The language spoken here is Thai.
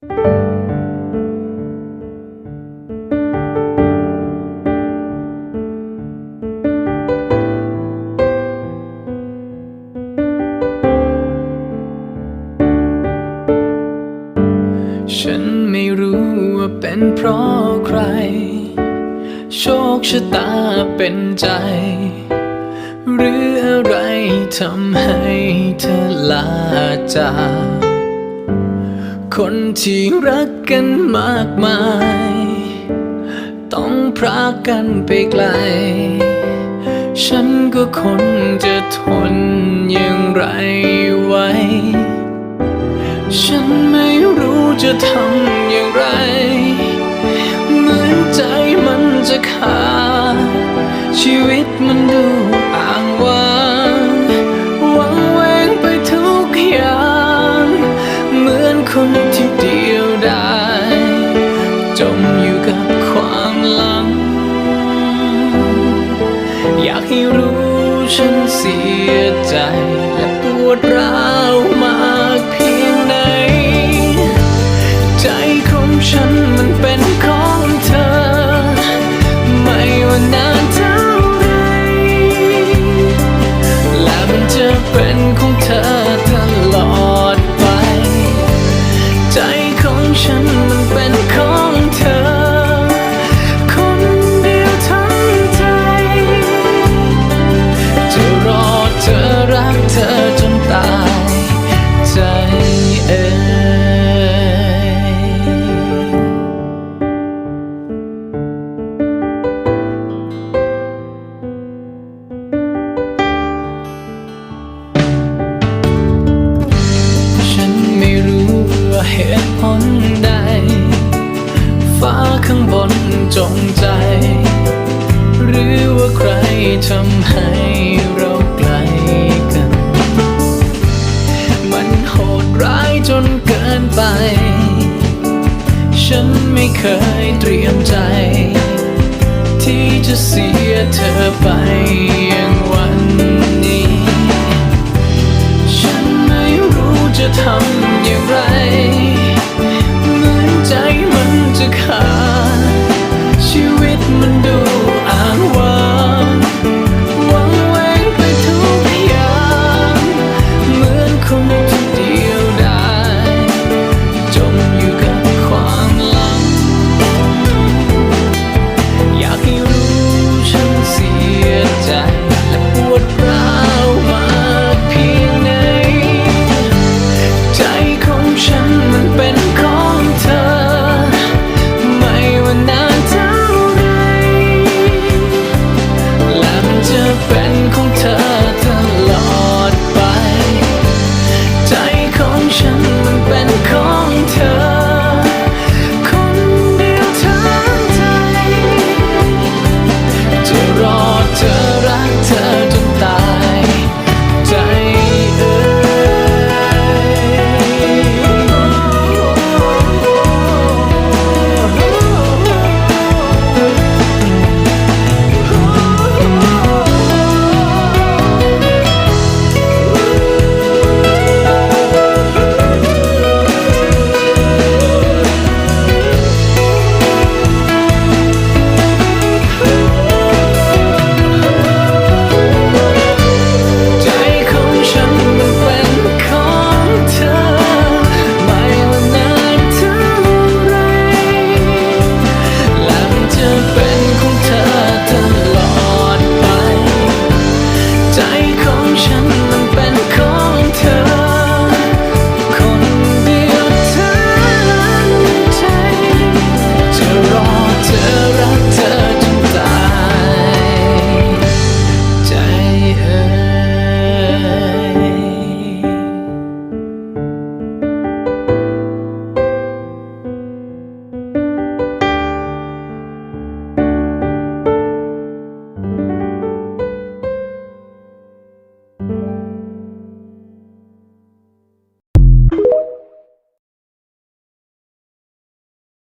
ฉันไม่รู้ว่าเป็นเพราะใคร โชคชะตาเป็นใจ หรืออะไรทำให้เธอลาจาก คนที่รักกันมากมาย ต้องพรากกันไปไกล ฉันก็คนจะทนอย่างไรไว้ ฉันไม่รู้จะทำอย่างไร เหมือนใจมันจะขาดชีวิตมันดู อยู่กับความหลัง อยากให้รู้ฉันเสียใจและปวดร้าวมากเพียงไหน ใจของฉันมันเป็น หตุผลใด ฟ้าข้างบนจงใจ หรือว่าใครทำให้เราไกลกัน มันโหดร้ายจนเกินไป ฉันไม่เคยเตรียมใจ ที่จะเสียเธอไป